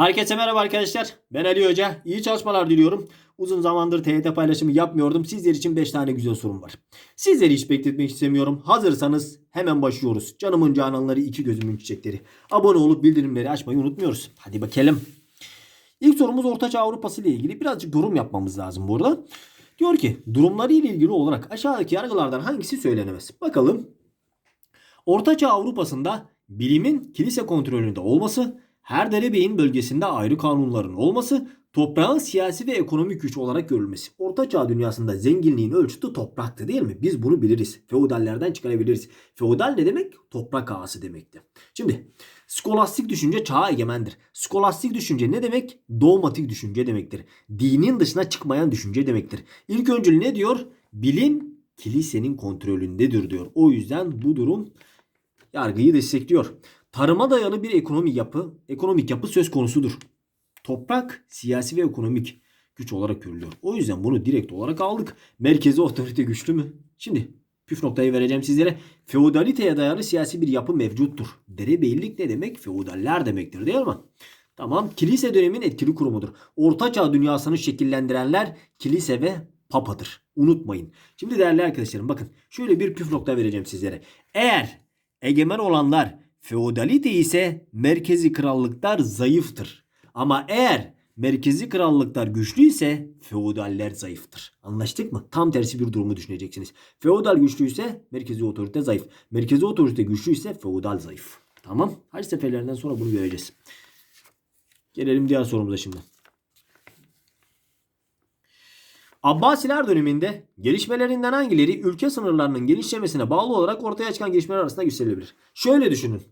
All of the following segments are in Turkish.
Herkese merhaba arkadaşlar. Ben Ali Hoca. İyi çalışmalar diliyorum. Uzun zamandır TYT paylaşımı yapmıyordum. Sizler için 5 tane güzel sorum var. Sizleri hiç bekletmek istemiyorum. Hazırsanız hemen başlıyoruz. Canımın cananları, iki gözümün çiçekleri. Abone olup bildirimleri açmayı unutmuyoruz. Hadi bakalım. İlk sorumuz Ortaçağ Avrupası ile ilgili. Birazcık yorum yapmamız lazım burada. Diyor ki durumları ile ilgili olarak aşağıdaki yargılardan hangisi söylenemez? Bakalım. Ortaçağ Avrupa'sında bilimin kilise kontrolünde olması, her derebeyin bölgesinde ayrı kanunların olması, toprağın siyasi ve ekonomik güç olarak görülmesi. Ortaçağ dünyasında zenginliğin ölçütü topraktı değil mi? Biz bunu biliriz. Feodallerden çıkarabiliriz. Feodal ne demek? Toprak ağası demekti. Şimdi skolastik düşünce çağa egemendir. Skolastik düşünce ne demek? Dogmatik düşünce demektir. Dinin dışına çıkmayan düşünce demektir. İlk öncül ne diyor? Bilim kilisenin kontrolündedir diyor. O yüzden bu durum yargıyı destekliyor. Tarıma dayalı bir ekonomi yapı, ekonomik yapı söz konusudur. Toprak siyasi ve ekonomik güç olarak görülüyor. O yüzden bunu direkt olarak aldık. Merkezi otorite güçlü mü? Şimdi püf noktayı vereceğim sizlere. Feodaliteye dayalı siyasi bir yapı mevcuttur. Derebeylik ne demek? Feodaller demektir değil mi? Tamam. Kilise dönemin etkili kurumudur. Ortaçağ dünyasını şekillendirenler kilise ve papadır. Unutmayın. Şimdi değerli arkadaşlarım bakın şöyle bir püf nokta vereceğim sizlere. Eğer egemen olanlar feodalite ise merkezi krallıklar zayıftır. Ama eğer merkezi krallıklar güçlü ise feodaller zayıftır. Anlaştık mı? Tam tersi bir durumu düşüneceksiniz. Feodal güçlüyse merkezi otorite zayıf. Merkezi otorite güçlüyse feodal zayıf. Tamam. Her seferlerinden sonra bunu göreceğiz. Gelelim diğer sorumuza şimdi. Abbasiler döneminde gelişmelerinden hangileri ülke sınırlarının genişlemesine bağlı olarak ortaya çıkan gelişmeler arasında gösterilebilir? Şöyle düşünün.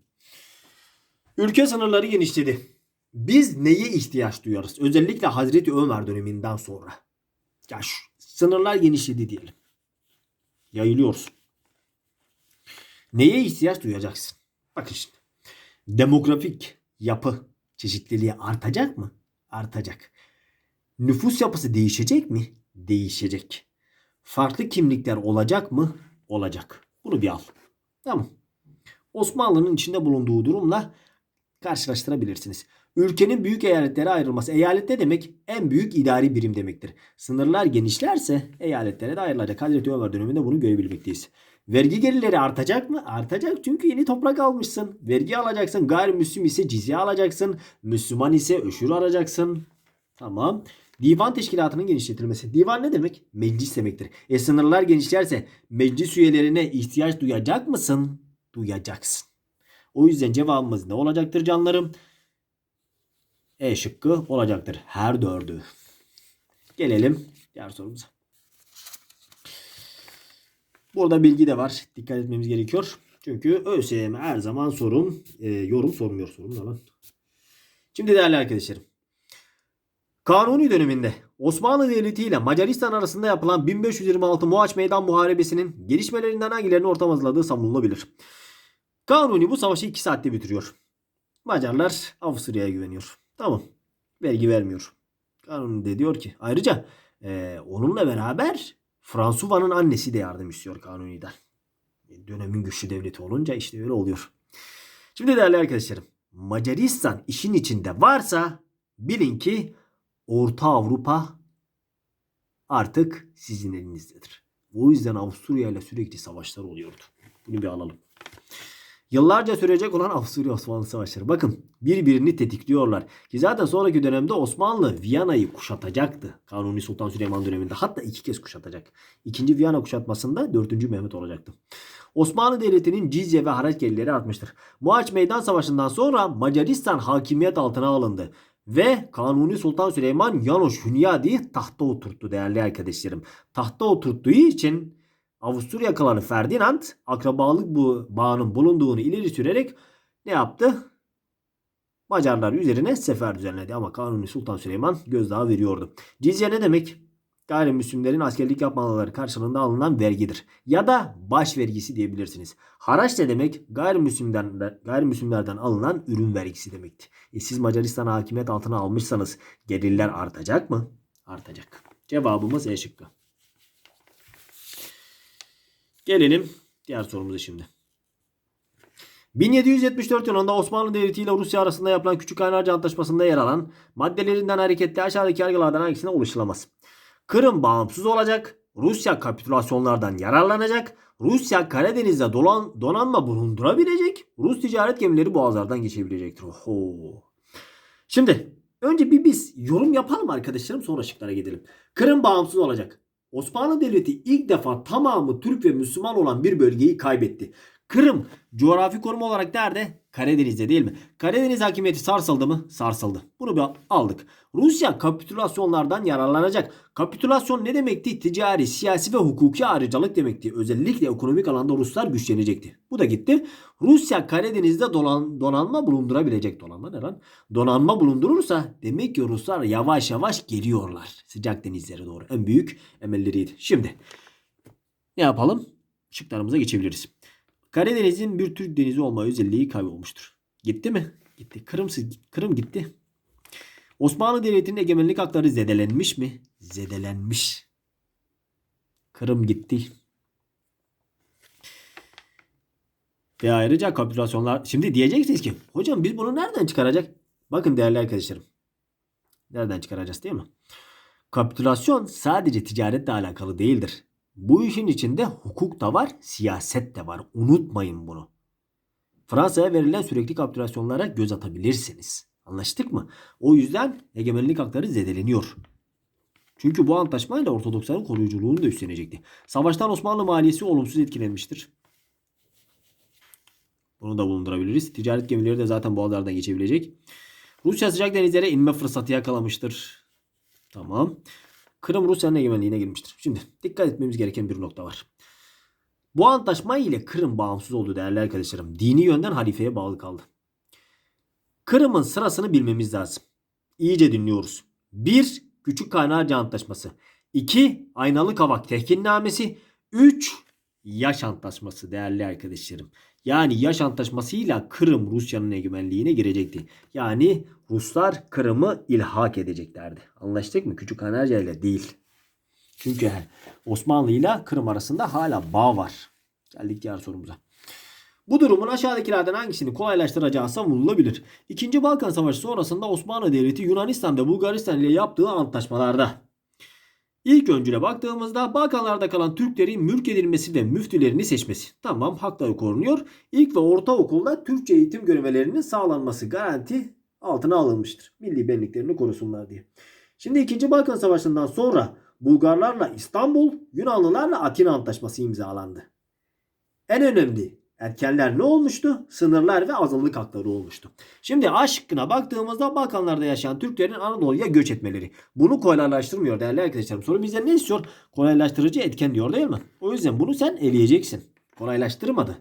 Ülke sınırları genişledi. Biz neye ihtiyaç duyarız? Özellikle Hazreti Ömer döneminden sonra. Ya şu, sınırlar genişledi diyelim. Yayılıyoruz. Neye ihtiyaç duyacaksın? Bakın şimdi. Demografik yapı çeşitliliği artacak mı? Artacak. Nüfus yapısı değişecek mi? Değişecek. Farklı kimlikler olacak mı? Olacak. Bunu bir al. Tamam. Osmanlı'nın içinde bulunduğu durumla karşılaştırabilirsiniz. Ülkenin büyük eyaletlere ayrılması. Eyalet ne demek? En büyük idari birim demektir. Sınırlar genişlerse eyaletlere de ayrılacak. Hazreti Ömer döneminde bunu görebilmekteyiz. Vergi gelirleri artacak mı? Artacak çünkü yeni toprak almışsın. Vergi alacaksın. Gayrimüslim ise cizye alacaksın. Müslüman ise öşür alacaksın. Tamam. Divan teşkilatının genişletilmesi. Divan ne demek? Meclis demektir. E sınırlar genişlerse meclis üyelerine ihtiyaç duyacak mısın? Duyacaksın. O yüzden cevabımız ne olacaktır canlarım? E şıkkı olacaktır. Her dördü. Gelelim diğer sorumuza. Burada bilgi de var. Dikkat etmemiz gerekiyor. Çünkü ÖSYM her zaman sorum, e, yorum sormuyor sorum da lan. Şimdi değerli arkadaşlarım. Kanuni döneminde Osmanlı Devleti ile Macaristan arasında yapılan 1526 Mohaç Meydan Muharebesi'nin gelişmelerinden hangilerinin ortam hazırladığı savunulabilir. Kanuni bu savaşı 2 saatte bitiriyor. Macarlar Avusturya'ya güveniyor. Tamam. Vergi vermiyor. Kanuni de diyor ki ayrıca e, onunla beraber Fransuva'nın annesi de yardım istiyor Kanuni'den. Dönemin güçlü devleti olunca işte öyle oluyor. Şimdi değerli arkadaşlarım Macaristan işin içinde varsa bilin ki Orta Avrupa artık sizin elinizdedir. O yüzden Avusturya ile sürekli savaşlar oluyordu. Bunu bir alalım. Yıllarca sürecek olan Avusturya Osmanlı savaşları. Bakın birbirini tetikliyorlar. Ki zaten sonraki dönemde Osmanlı Viyana'yı kuşatacaktı. Kanuni Sultan Süleyman döneminde. Hatta iki kez kuşatacak. İkinci Viyana kuşatmasında 4. Mehmet olacaktı. Osmanlı Devleti'nin cizye ve haraç gelirleri artmıştır. Muhaç Meydan Savaşı'ndan sonra Macaristan hakimiyet altına alındı. Ve Kanuni Sultan Süleyman Yanoş Hünyadi'yi tahta oturttu değerli arkadaşlarım. Tahta oturttuğu için Avusturya kralı Ferdinand akrabalık bu bağının bulunduğunu ileri sürerek ne yaptı? Macarlar üzerine sefer düzenledi ama Kanuni Sultan Süleyman gözdağı veriyordu. Cizye ne demek? Gayrimüslimlerin askerlik yapmaları karşılığında alınan vergidir. Ya da baş vergisi diyebilirsiniz. Haraç ne demek? Gayrimüslimlerden, gayrimüslimlerden alınan ürün vergisi demekti. E siz Macaristan hakimiyet altına almışsanız gelirler artacak mı? Artacak. Cevabımız E şıkkı. Gelelim diğer sorumuza şimdi. 1774 yılında Osmanlı Devleti ile Rusya arasında yapılan Küçük Kaynarca Antlaşması'nda yer alan maddelerinden hareketle aşağıdaki yargılardan hangisine ulaşılamaz? Kırım bağımsız olacak, Rusya kapitülasyonlardan yararlanacak, Rusya Karadeniz'de dolan, donanma bulundurabilecek, Rus ticaret gemileri boğazlardan geçebilecektir. Oho. Şimdi önce bir biz yorum yapalım arkadaşlarım sonra şıklara gidelim. Kırım bağımsız olacak. Osmanlı Devleti ilk defa tamamı Türk ve Müslüman olan bir bölgeyi kaybetti. Kırım coğrafi konum olarak nerede? Karadeniz'de değil mi? Karadeniz hakimiyeti sarsıldı mı? Sarsıldı. Bunu bir aldık. Rusya kapitülasyonlardan yararlanacak. Kapitülasyon ne demekti? Ticari, siyasi ve hukuki ayrıcalık demekti. Özellikle ekonomik alanda Ruslar güçlenecekti. Bu da gitti. Rusya Karadeniz'de dolan, donanma bulundurabilecek. Donanma ne lan? Donanma bulundurursa demek ki Ruslar yavaş yavaş geliyorlar. Sıcak denizlere doğru. En büyük emelleriydi. Şimdi ne yapalım? Şıklarımıza geçebiliriz. Karadeniz'in bir Türk denizi olma özelliği kaybolmuştur. Gitti mi? Gitti. Kırım, Kırım gitti. Osmanlı Devleti'nin egemenlik hakları zedelenmiş mi? Zedelenmiş. Kırım gitti. Ve ayrıca kapitülasyonlar... Şimdi diyeceksiniz ki hocam biz bunu nereden çıkaracak? Bakın değerli arkadaşlarım. Nereden çıkaracağız değil mi? Kapitülasyon sadece ticaretle alakalı değildir. Bu işin içinde hukuk da var, siyaset de var. Unutmayın bunu. Fransa'ya verilen sürekli kapitülasyonlara göz atabilirsiniz. Anlaştık mı? O yüzden egemenlik hakları zedeleniyor. Çünkü bu antlaşmayla Ortodoksların koruyuculuğunu da üstlenecekti. Savaştan Osmanlı maliyesi olumsuz etkilenmiştir. Bunu da bulundurabiliriz. Ticaret gemileri de zaten boğazlardan geçebilecek. Rusya sıcak denizlere inme fırsatı yakalamıştır. Tamam. Kırım Rusya'nın egemenliğine girmiştir. Şimdi dikkat etmemiz gereken bir nokta var. Bu antlaşma ile Kırım bağımsız oldu değerli arkadaşlarım. Dini yönden halifeye bağlı kaldı. Kırım'ın sırasını bilmemiz lazım. İyice dinliyoruz. 1. Küçük Kaynarca Antlaşması. 2. Aynalı Kavak Tehkinnamesi. 3. Yaş Antlaşması değerli arkadaşlarım. Yani Yaş Antlaşması'yla Kırım Rusya'nın egemenliğine girecekti. Yani Ruslar Kırım'ı ilhak edeceklerdi. Anlaştık mı? Küçük ile değil. Çünkü Osmanlı ile Kırım arasında hala bağ var. Geldik diğer sorumuza. Bu durumun aşağıdakilerden hangisini kolaylaştıracağı savunulabilir. İkinci Balkan Savaşı sonrasında Osmanlı Devleti Yunanistan ve Bulgaristan ile yaptığı antlaşmalarda. İlk öncüle baktığımızda Balkanlarda kalan Türklerin mülk edilmesi ve müftülerini seçmesi. Tamam hakları korunuyor. İlk ve ortaokulda Türkçe eğitim görmelerinin sağlanması garanti altına alınmıştır. Milli benliklerini korusunlar diye. Şimdi 2. Balkan Savaşı'ndan sonra Bulgarlarla İstanbul, Yunanlılarla Atina Antlaşması imzalandı. En önemli erkenler ne olmuştu? Sınırlar ve azınlık hakları olmuştu. Şimdi aşkına baktığımızda Balkanlarda yaşayan Türklerin Anadolu'ya göç etmeleri. Bunu kolaylaştırmıyor değerli arkadaşlarım. Soru bizden ne istiyor? Kolaylaştırıcı etken diyor değil mi? O yüzden bunu sen eleyeceksin. Kolaylaştırmadı.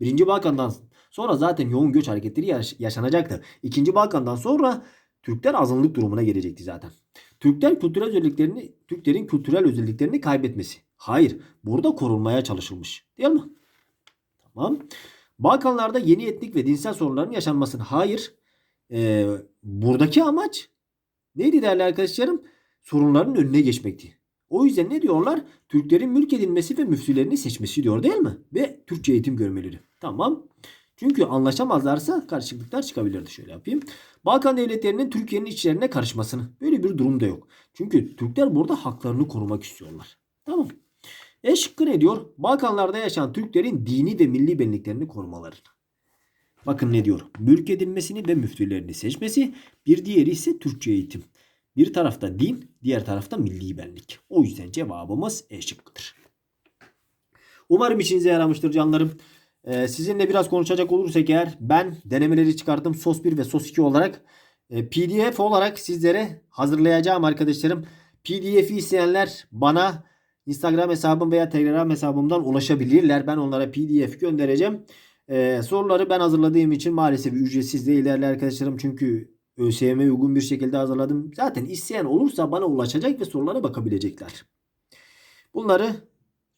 Birinci Balkan'dan sonra zaten yoğun göç hareketleri yaş- yaşanacaktı. İkinci Balkan'dan sonra Türkler azınlık durumuna gelecekti zaten. Türkler kültürel özelliklerini, Türklerin kültürel özelliklerini kaybetmesi. Hayır, burada korunmaya çalışılmış. Değil mi? Tamam. Balkanlarda yeni etnik ve dinsel sorunların yaşanmasın. Hayır. Ee, buradaki amaç neydi değerli arkadaşlarım? Sorunların önüne geçmekti. O yüzden ne diyorlar? Türklerin mülk edilmesi ve müftülerini seçmesi diyor değil mi? Ve Türkçe eğitim görmeleri. Tamam. Çünkü anlaşamazlarsa karışıklıklar çıkabilirdi. Şöyle yapayım. Balkan devletlerinin Türkiye'nin içlerine karışmasını. Böyle bir durum da yok. Çünkü Türkler burada haklarını korumak istiyorlar. Tamam. E şıkkı ne diyor? Balkanlarda yaşayan Türklerin dini ve milli benliklerini korumaları. Bakın ne diyor? Mülk edilmesini ve müftülerini seçmesi. Bir diğeri ise Türkçe eğitim. Bir tarafta din, diğer tarafta milli benlik. O yüzden cevabımız E şıkkıdır. Umarım işinize yaramıştır canlarım. Ee, sizinle biraz konuşacak olursak eğer ben denemeleri çıkarttım SOS 1 ve SOS 2 olarak. Ee, PDF olarak sizlere hazırlayacağım arkadaşlarım. PDF'i isteyenler bana Instagram hesabım veya Telegram hesabımdan ulaşabilirler. Ben onlara PDF göndereceğim. Ee, soruları ben hazırladığım için maalesef ücretsiz değil arkadaşlarım. Çünkü ÖSYM'e uygun bir şekilde hazırladım. Zaten isteyen olursa bana ulaşacak ve sorulara bakabilecekler. Bunları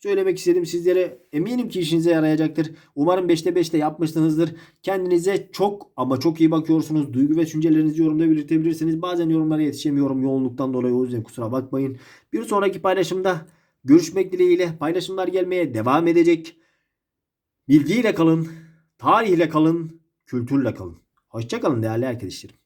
söylemek istedim sizlere. Eminim ki işinize yarayacaktır. Umarım 5'te 5'te yapmışsınızdır. Kendinize çok ama çok iyi bakıyorsunuz. Duygu ve düşüncelerinizi yorumda belirtebilirsiniz. Bazen yorumlara yetişemiyorum yoğunluktan dolayı o yüzden kusura bakmayın. Bir sonraki paylaşımda görüşmek dileğiyle paylaşımlar gelmeye devam edecek. Bilgiyle kalın. Tarihle kalın, kültürle kalın. Hoşçakalın değerli arkadaşlarım.